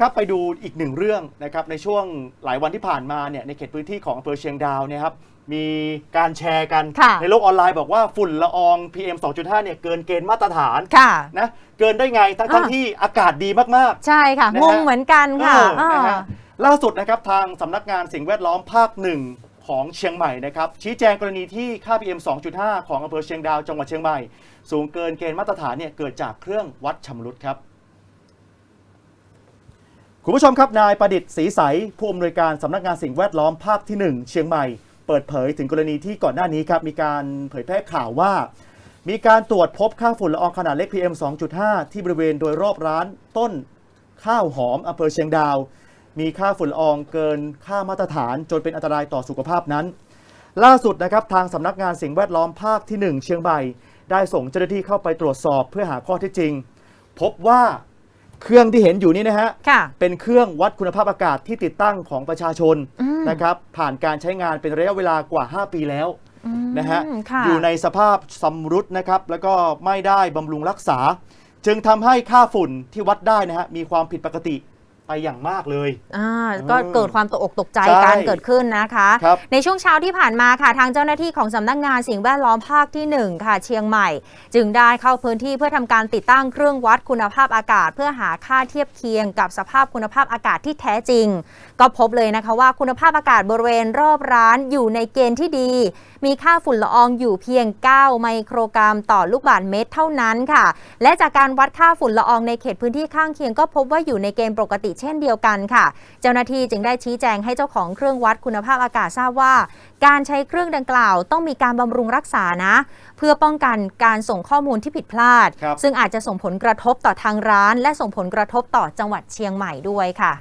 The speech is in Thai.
ครับไปดูอีกหนึ่งเรื่องนะครับในช่วงหลายวันที่ผ่านมาเนี่ยในเขตพื้นที่ของอำเภอเชียงดาวเนี่ยครับมีการแชร์กันค่ะในโลกออนไลน์บอกว่าฝุ่นละออง PM 2.5เนี่ยเกินเกณฑ์มาตรฐานค่ะนะเกินได้ไงทั้งทั้งอ่าที่อากาศดีมากใช่ค่ะนะฮะงงเหมือนกันๆค่ะเออนะฮะอ่าล่าสุดนะครับทางสำนักงานสิ่งแวดล้อมภาคหนึ่งของเชียงใหม่นะครับชี้แจงกรณีที่ค่า PM 2.5 ของอำเภอเชียงดาวจังหวัดเชียงใหม่ สูงเกินเกณฑ์มาตรฐานเนี่ยเกิดจากเครื่องวัดชำรุดครับ คุณผู้ชมครับนายประดิษฐ์ศรีใสผู้อำนวยการสำนักงานสิ่งแวดล้อมภาคที่ 1 เชียงใหม่ เปิดเผยถึงกรณีที่ก่อนหน้านี้ครับมีการเผยแพร่ข่าวว่า มีการตรวจพบค่าฝุ่นละอองขนาดเล็ก PM 2.5 ที่บริเวณโดยรอบร้านต้นข้าวหอมอำเภอเชียงดาว มีค่าฝุ่นละอองเกินค่ามาตรฐานจนเป็นอันตรายต่อสุขภาพนั้น ล่าสุดนะครับทางสำนักงานสิ่งแวดล้อมภาคที่ 1 เชียงใหม่ได้ส่งเจ้าหน้าที่เข้าไปตรวจสอบเพื่อหาข้อเท็จจริง พบว่า เครื่องที่เห็นอยู่นี้นะฮะ ค่ะ เป็นเครื่องวัดคุณภาพอากาศที่ติดตั้งของประชาชนอืม นะครับผ่านการใช้งานเป็นระยะเวลากว่า 5 ปีแล้วอืมนะฮะค่ะอยู่ในสภาพสำรุดนะครับแล้วก็ไม่ได้บำรุงรักษา จึงทำให้ค่าฝุ่นที่วัดได้นะฮะมีความผิดปกติ ไปอย่างมากเลย อ่าก็เกิดความตกอกตกใจใช่การเกิดขึ้นนะคะ ครับในช่วงเช้าที่ผ่านมาค่ะ ทางเจ้าหน้าที่ของสำนักงานสิ่งแวดล้อมภาคที่1 ค่ะ เชียงใหม่ จึงได้เข้าพื้นที่เพื่อทำการติดตั้งเครื่องวัดคุณภาพอากาศ เพื่อหาค่าเทียบเคียงกับสภาพคุณภาพอากาศที่แท้จริง ก็พบเลยนะคะว่าคุณภาพอากาศบริเวณรอบร้านอยู่ในเกณฑ์ที่ดี มีค่าฝุ่นละอองอยู่เพียง 9 ไมโครกรัมต่อลูกบาศก์เมตรเท่านั้นค่ะ และจากการวัดค่าฝุ่นละอองในเขตพื้นที่ข้างเคียงก็พบว่าอยู่ในเกณฑ์ปกติเช่นเดียวกันค่ะ เจ้าหน้าที่จึงได้ชี้แจงให้เจ้าของเครื่องวัดคุณภาพอากาศทราบว่า การใช้เครื่องดังกล่าวต้องมีการบำรุงรักษานะ เพื่อป้องกันการส่งข้อมูลที่ผิดพลาดครับซึ่งอาจจะส่งผลกระทบต่อทางร้าน และส่งผลกระทบต่อจังหวัดเชียงใหม่ด้วยค่ะ